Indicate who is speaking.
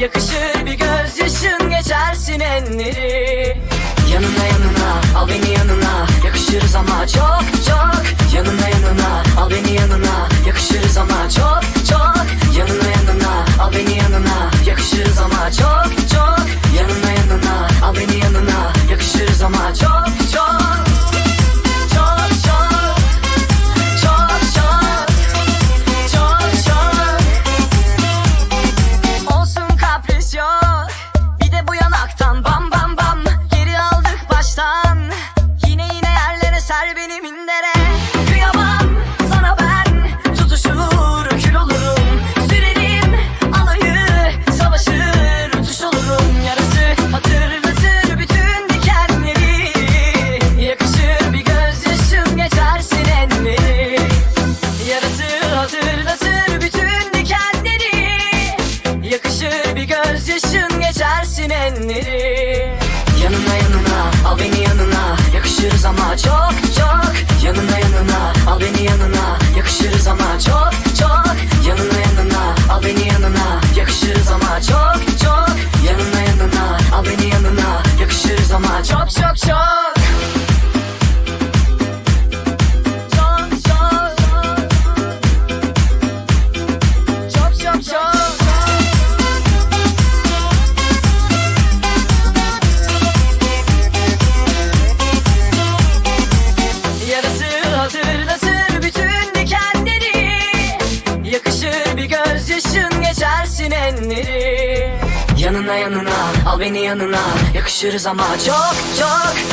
Speaker 1: Yakışır bir gözyaşın geçersin enleri Göz yaşın geçersin enleri Yanına yanına al beni günleri Yanına yanına al beni yanına. Yakışırız ama çok çok.